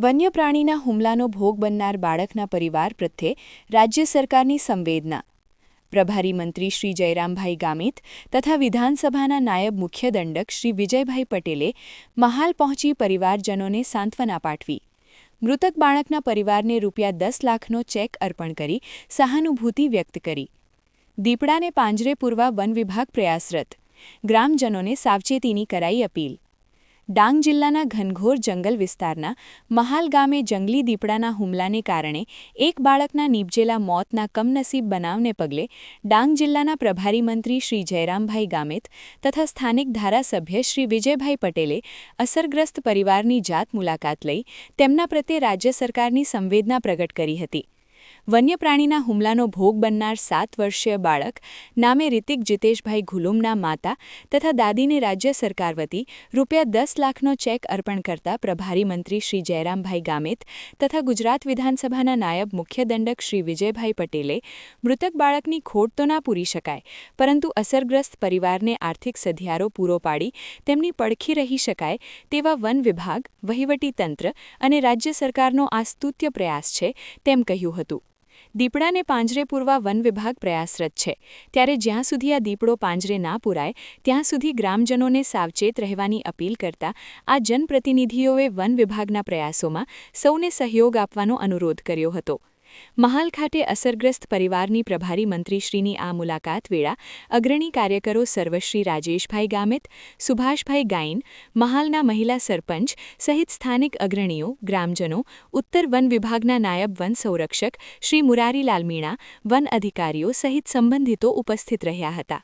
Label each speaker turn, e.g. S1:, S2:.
S1: વન્ય પ્રાણીના હુમલાનો ભોગ બનનાર બાળકના પરિવાર પ્રત્યે રાજ્ય સરકારની સંવેદના. પ્રભારી મંત્રી શ્રી જયરામભાઈ ગામિત તથા વિધાનસભાના નાયબ મુખ્ય દંડક શ્રી વિજયભાઈ પટેલે મહાલ પહોંચી પરિવારજનોને સાંત્વના પાઠવી. મૃતક બાળકના પરિવારને રૂપિયા દસ લાખનો ચેક અર્પણ કરી સહાનુભૂતિ વ્યક્ત કરી. દીપડાને પાંજરે પૂરવા વન વિભાગ પ્રયાસરત. ગ્રામજનોને સાવચેતીની કરાઈ અપીલ. ડાંગ જિલ્લાના ઘનઘોર જંગલ વિસ્તારના મહાલ ગામે જંગલી દીપડાના હુમલાને કારણે એક બાળકના નીપજેલા મોતના કમનસીબ બનાવને પગલે ડાંગ જિલ્લાના પ્રભારી મંત્રી શ્રી જયરામભાઈ ગામિત તથા સ્થાનિક ધારાસભ્ય શ્રી વિજયભાઈ પટેલે અસરગ્રસ્ત પરિવારની જાત મુલાકાત લઈ તેમના પ્રત્યે રાજ્ય સરકારની સંવેદના પ્રગટ કરી હતી. વન્ય પ્રાણીના હુમલાનો ભોગ બનનાર સાત વર્ષીય બાળક નામે રિતિક જીતેશભાઈ ઘુલુમના માતા તથા દાદીને રાજ્ય સરકાર વતી રૂપિયા દસ લાખનો ચેક અર્પણ કરતા પ્રભારી મંત્રી શ્રી જયરામભાઈ ગામિત તથા ગુજરાત વિધાનસભાના નાયબ મુખ્ય દંડક શ્રી વિજયભાઈ પટેલે મૃતક બાળકની ખોટ તો ના પૂરી શકાય, પરંતુ અસરગ્રસ્ત પરિવારને આર્થિક સધિયારો પૂરો પાડી તેમની પડખી રહી શકાય તેવા વન વિભાગ વહીવટીતંત્ર અને રાજ્ય સરકારનો આ સ્તુત્ય પ્રયાસ છે તેમ કહ્યું હતું. દીપડાને પાંજરે પૂરવા વન વિભાગ પ્રયાસરત છે. ત્યારે જ્યાં સુધી આ દીપડો પાંજરે ના પૂરાય, ત્યાં સુધી ગ્રામજનોને સાવચેત રહેવાની અપીલ કરતા આ જનપ્રતિનિધિઓએ વન વિભાગના પ્રયાસોમાં સૌને સહયોગ આપવાનો અનુરોધ કર્યો હતો. મહાલ ખાતે અસરગ્રસ્ત પરિવારની પ્રભારી મંત્રીશ્રીની આ મુલાકાત વેળા અગ્રણી કાર્યકરો સર્વશ્રી રાજેશભાઈ ગામિત, સુભાષભાઈ ગાઈન મહાલના મહિલા સરપંચ સહિત સ્થાનિક અગ્રણીઓ, ગ્રામજનો, ઉત્તર વન વિભાગના નાયબ વન સંરક્ષક શ્રી મુરારીલાલ મીણા, વન અધિકારીઓ સહિત સંબંધિતો ઉપસ્થિત રહ્યા હતા.